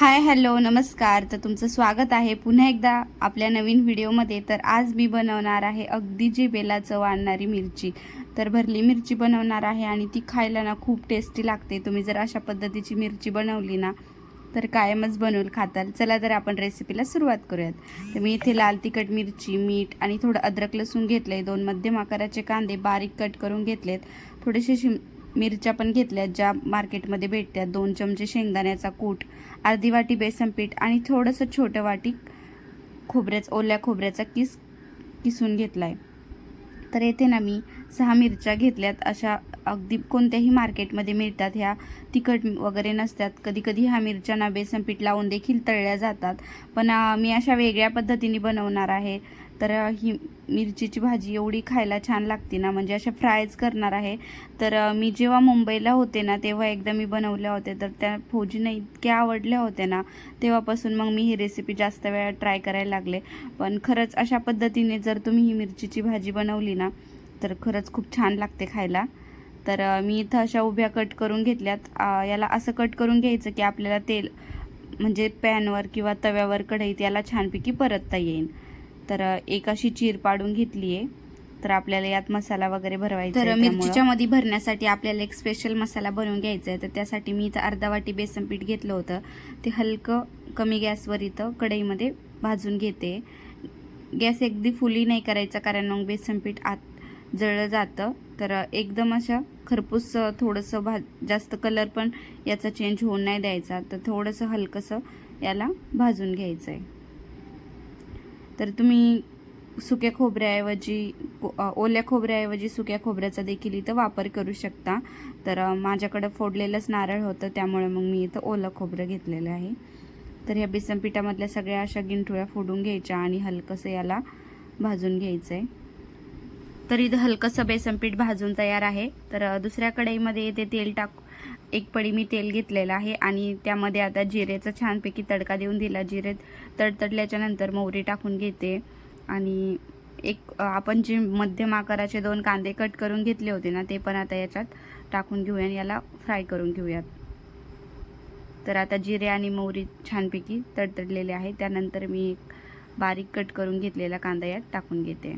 Hi hello नमस्कार. तर तुमचं स्वागत आहे पुन्हा एकदा आपल्या नवीन व्हिडिओमध्ये. तर आज मी बनवणार आहे अगदी जिभेला चव आणणारी मिरची. तर भरली मिरची बनवणार आहे आणि ती खायला ना खूप टेस्टी लागते. तुम्ही जर अशा पद्धतीची मिरची बनवली ना तर कायमच बनवून खाताल. चला तर आपण रेसिपीला सुरुवात करूयात. तर मी इथे लाल तिखट मिरची मीठ आणि थोडं अद्रक लसूण घेतलं आहे दोन मध्यम आकाराचे कांदे बारीक कट करून घेतलेत. थोडेसे शिम मिरच्या पण घेतल्या ज्या मार्केटमध्ये भेटतात. दोन चमचे शेंगदाण्याचा कूट अर्धी वाटी बेसन पीठ आणि थोडंसं छोटं वाटी खोबऱ्याच ओल्या खोबऱ्याचा किस किसून घेतला आहे तर येथे ना मी सहा मिरच्या घेतल्यात. अशा अगदी कोणत्याही मार्केटमध्ये मिळतात. ह्या तिखट वगैरे नसतात. कधी कधी ह्या मिरच्यांना बेसन पीठ लावून देखील तळल्या जातात. पण मी अशा वेगळ्या पद्धतीने बनवणार आहे. तर ही मिरचीची भाजी एवढी खायला छान लागते ना म्हणजे अशा फ्रायच करणार आहे. तर मी जेव्हा मुंबईला होते ना तेव्हा एकदा मी बनवल्या होत्या. तर त्या फौजीने इतक्या आवडल्या होत्या ना तेव्हापासून मग मी ही रेसिपी जास्त वेळा ट्राय करायला लागले. पण खरंच अशा पद्धतीने जर तुम्ही ही मिरचीची भाजी बनवली ना तर खरंच खूप छान लागते खायला. तर मी इथं अशा उभ्या कट करून घेतल्यात. याला असं कट करून घ्यायचं की आपल्याला तेल म्हणजे पॅनवर किंवा तव्यावर कढईत याला छानपैकी परतता येईल तर एक अशी चीर पाडून घेतली आहे तर आपल्याला यात मसाला वगैरे भरवायचा तर मिरचीच्या मध्ये भरण्यासाठी आपल्याला एक स्पेशल मसाला बनवून घ्यायचा आहे तर त्यासाठी मी इथं अर्धा वाटी बेसन पीठ घेतलं होतं. ते हलकं कमी गॅसवर इथं कढईमध्ये भाजून घेते. गॅस अगदी फुली नाही करायचा कारण मग बेसन पीठ आत जळलं जातं. तर एकदम अशा खरपूस थोडंसं भा जास्त कलर पण याचा चेंज होऊन नाही द्यायचा. तर थोडंसं हलकंसं याला भाजून घ्यायचं आहे तर तुम्ही सुक्या खोबऱ्याऐवजी ओल्या खोबऱ्याऐवजी सुक्या खोबऱ्याचा देखील इथं वापर करू शकता. तर माझ्याकडं फोडलेलंच नारळ होतं त्यामुळे मग मी इथं ओलं खोबरं घेतलेलं आहे. तर ह्या बेसन पिठामधल्या सगळ्या अशा गिंठुळ्या फोडून घ्यायच्या आणि हलकंसं याला भाजून घ्यायचं आहे तर इथं हलकंसं बेसनपीठ भाजून तयार आहे. तर दुसऱ्या कढईमध्ये येते तेल टाक एक पडी मी तेल घेतलेलं आहे आणि त्यामध्ये आता जिरेचा छानपैकी तडका देऊन दिला. जिरे तडतडल्याच्या नंतर मोहरी टाकून घेते. आणि एक आपण जे मध्यम आकाराचे दोन कांदे कट करून घेतले होते ना ते पण आता याच्यात टाकून घेऊया आणि याला फ्राय करून घेऊयात. तर आता जिरे आणि मोहरी छानपैकी तडतडलेले आहे. त्यानंतर मी एक बारीक कट करून घेतलेला कांदा यात टाकून घेते.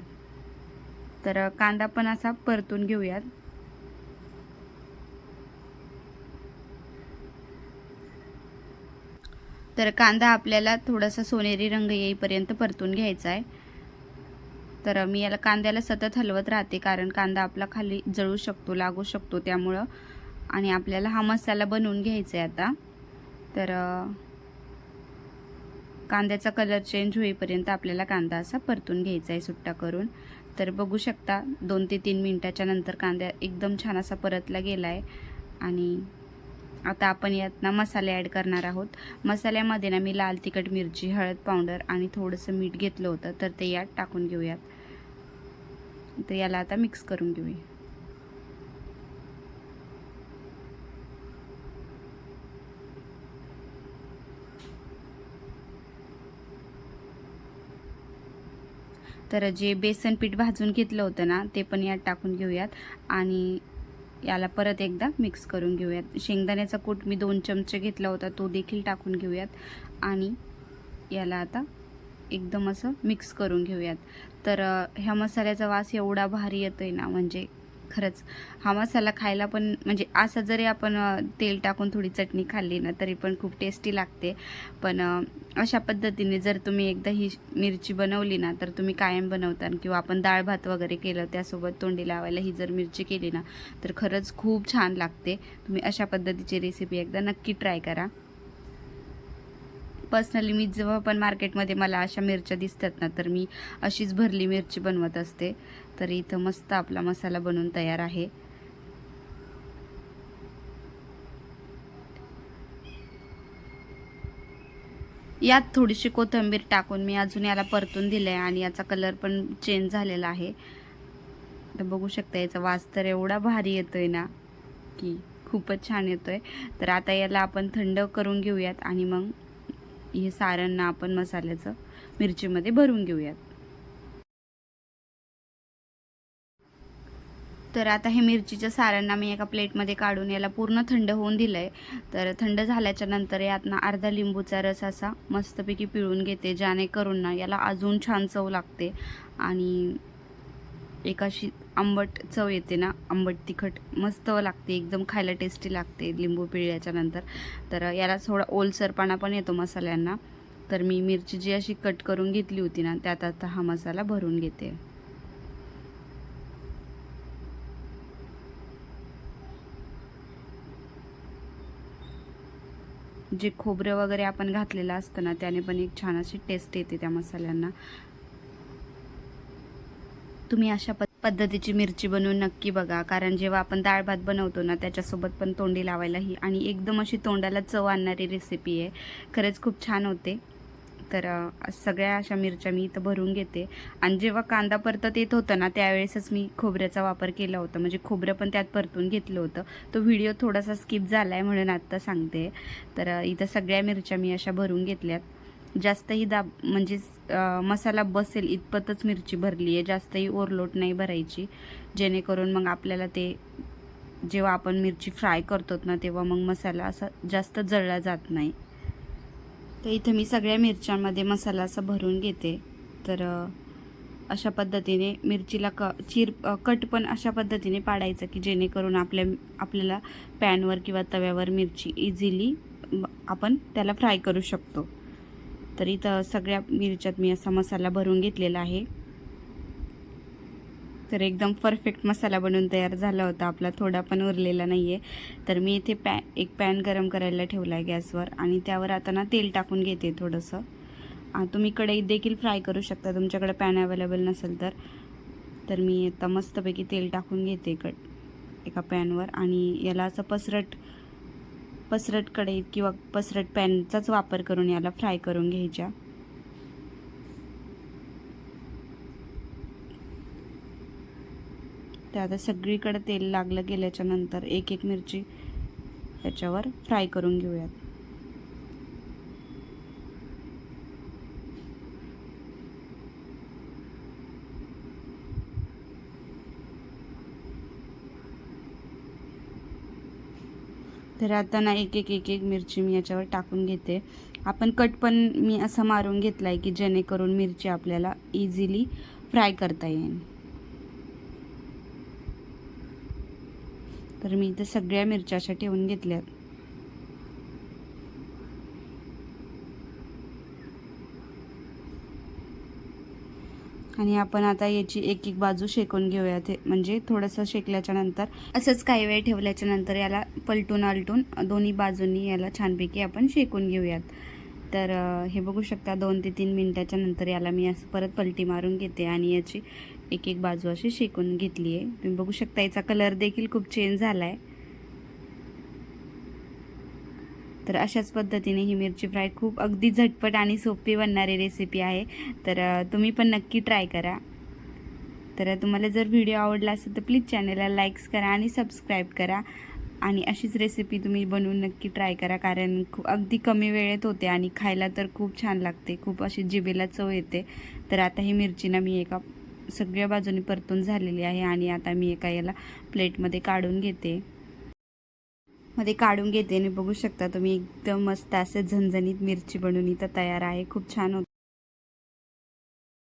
तर कांदा पण असा परतून घेऊयात. तर कांदा आपल्याला थोडासा सोनेरी रंग येईपर्यंत परतून घ्यायचा आहे. तर मी याला कांद्याला सतत हलवत राहते कारण कांदा आपला खाली जळू शकतो लागू शकतो त्यामुळं. आणि आपल्याला हा मसाला बनवून घ्यायचा आहे आता. तर कांद्याचा कलर चेंज होईपर्यंत आपल्याला कांदा असा परतून घ्यायचा आहे सुट्टा करून. तर बघू शकता दोन ते तीन मिनटाच्या नंतर कांदा एकदम छान असा परतला गेला आहे आणि आता आपण यात ना मसाले ॲड करणार आहोत. मसाल्यामध्ये ना मी लाल तिखट मिरची हळद पावडर आणि थोडंसं मीठ घेतलं होतं तर ते यात टाकून घेऊयात. तर याला आता मिक्स करून घेऊया. तर जे बेसन पीठ भाजून घेतलं होतं ना ते पण यात टाकून घेऊयात. आणि याला परत एकदा मिक्स करून घेऊयात. शेंगदाण्याचा कूट मी दोन चमचे घेतला होता तो देखील टाकून घेऊयात. आणि याला आता एकदम असं मिक्स करून घेऊयात. तर ह्या मसाल्याचा वास एवढा भारी येतो आहे ना म्हणजे खरंच. हा मसाला खायला पण म्हणजे असं जरी आपण तेल टाकून थोडी चटणी खाल्ली ना तरी पण खूप टेस्टी लागते. पण अशा पद्धतीने जर तुम्ही एकदा ही मिरची बनवली ना तर तुम्ही कायम बनवता किंवा आपण डाळ भात वगैरे केलं त्यासोबत तोंडी लावायला ही जर मिरची केली ना तर खरंच खूप छान लागते. तुम्ही अशा पद्धतीची रेसिपी एकदा नक्की ट्राय करा. पर्सनली मी जेव्हा पण मार्केटमध्ये मला अशा मिरच्या दिसतात ना तर मी अशीच भरली मिरची बनवत असते. तर इथं मस्त आपला मसाला बनवून तयार आहे. यात थोडीशी कोथिंबीर टाकून मी अजून याला परतून दिलं आहे आणि याचा कलर पण चेंज झालेला आहे. तर बघू शकता याचा वास तर एवढा भारी येतोय ना की खूपच छान येतोय. तर आता याला आपण थंड करून घेऊयात आणि मग हे सारण आपण मसाल्याचं मिरचीमध्ये भरून घेऊयात. तर आता हे मिरचीच्या सारांना मी एका प्लेटमध्ये काढून याला पूर्ण थंड होऊन दिलं आहे तर थंड झाल्याच्यानंतर यातनं अर्धा लिंबूचा रस असा मस्तपैकी पिळून घेते जेणेकरून ना याला अजून छान चव लागते. आणि एक अशी आंबट चव येते ना आंबट तिखट मस्त लागते एकदम खायला टेस्टी लागते लिंबू पिळल्याच्या नंतर तर याला थोडा ओलसरपणा पण येतो मसाल्यांना. तर मी मिरची जी अशी कट करून घेतली होती ना त्यात आता हा मसाला भरून घेते. जे खोबरं वगैरे आपण घातलेलं असतं ना त्याने पण एक छान अशी टेस्ट येते त्या मसाल्यांना. तुम्ही अशा पद्धतीची मिरची बनवून नक्की बघा. कारण जेव्हा आपण डाळ भात बनवतो ना त्याच्यासोबत पण तोंडी लावायला ही आणि एकदम अशी तोंडाला चव आणणारी रेसिपी आहे. खरंच खूप छान होते. तर सगळ्या अशा मिरच्या मी इथं भरून घेते. आणि जेव्हा कांदा परतत येत होता ना त्यावेळेसच मी खोबऱ्याचा वापर केला होता. म्हणजे खोबरं पण त्यात परतून घेतलं होतं. तो व्हिडिओ थोडासा स्किप झाला आहे म्हणून आत्ता सांगते. तर इथं सगळ्या मिरच्या मी अशा भरून घेतल्यात. जास्तही दाब म्हणजे मसाला बसेल इतपतच मिरची भरली आहे. जास्तही ओरलोट नाही भरायची. जेणेकरून मग आपल्याला ते जेव्हा आपण मिरची फ्राय करतो ना तेव्हा मग मसाला असा जास्त जळला जात नाही. तर इथं मी सगळ्या मिरच्यांमध्ये मसाला असा भरून घेते. तर अशा पद्धतीने मिरचीला क चिर कट पण अशा पद्धतीने पाडायचं की जेणेकरून आपल्या आपल्याला पॅनवर किंवा तव्यावर मिरची इझिली आपण त्याला फ्राय करू शकतो. तर इथं सगळ्या मिरच्यात मी असा मसाला भरून घेतलेला आहे. तर एकदम परफेक्ट मसाला बनवून तयार झाला होता. आपला थोडा पण उरलेला नाही आहे तर मी इथे पॅ एक पॅन गरम करायला ठेवला आहे गॅसवर आणि त्यावर आता ना तेल टाकून घेते थोडंसं. तुम्ही कढईत देखील फ्राय करू शकता. तुमच्याकडे पॅन अवेलेबल नसेल तर. तर मी आता मस्तपैकी तेल टाकून घेते कड एका पॅनवर आणि याला असं पसरट पसरट कढईत किंवा पसरट पॅनचाच वापर करून याला फ्राय करून घ्यायच्या. ते आता सगळीकडे तेल लागलं गेल्याच्यानंतर एक एक मिरची ह्याच्यावर फ्राय करून घेऊयात. तर आता ना एक एक एक एक मिरची मी याच्यावर टाकून घेते. आपण कट पण मी असा मारून घेतला आहे की जेणेकरून मिरची आपल्याला इझिली फ्राय करता येईल. तर मी इथे सगळ्या मिरच्या अशा ठेवून घेतल्यात. आणि आपण आता याची एक एक बाजू शेकून घेऊयात हे- म्हणजे थोडंसं शेकल्याच्या नंतर असंच काही वेळ ठेवल्याच्या नंतर याला पलटून आलटून दोन्ही बाजूंनी याला छानपैकी आपण शेकून घेऊयात. तर हे बघू शकता दोन ते तीन मिनटाच्या नंतर याला मी असं परत पलटी मारून घेते आणि याची एक एक बाजू अशी शेकून घेतली आहे तुम्ही बघू शकता याचा कलर देखील खूप चेंज झाला आहे तर अशाच पद्धतीने ही मिरची फ्राय खूप अगदी झटपट आणि सोपी बनणारी रेसिपी आहे. तर तुम्ही पण नक्की ट्राय करा. तर तुम्हाला जर व्हिडिओ आवडला असेल तर प्लीज चॅनलला लाईक्स करा आणि सबस्क्राईब करा. आणि अशीच रेसिपी तुम्ही बनवून नक्की ट्राय करा कारण खूप अगदी कमी वेळेत होते आणि खायला तर खूप छान लागते. खूप अशी जिभेला चव येते. तर आता ही मिरचीनं मी एका सगळ्या बाजूने परतून झालेली आहे आणि आता मी एका याला प्लेटमध्ये काढून घेते. मध्ये काढून घेते. आणि बघू शकता तुम्ही एकदम मस्त असे झणझणीत मिरची बनवून इथं तयार आहे. खूप छान होत.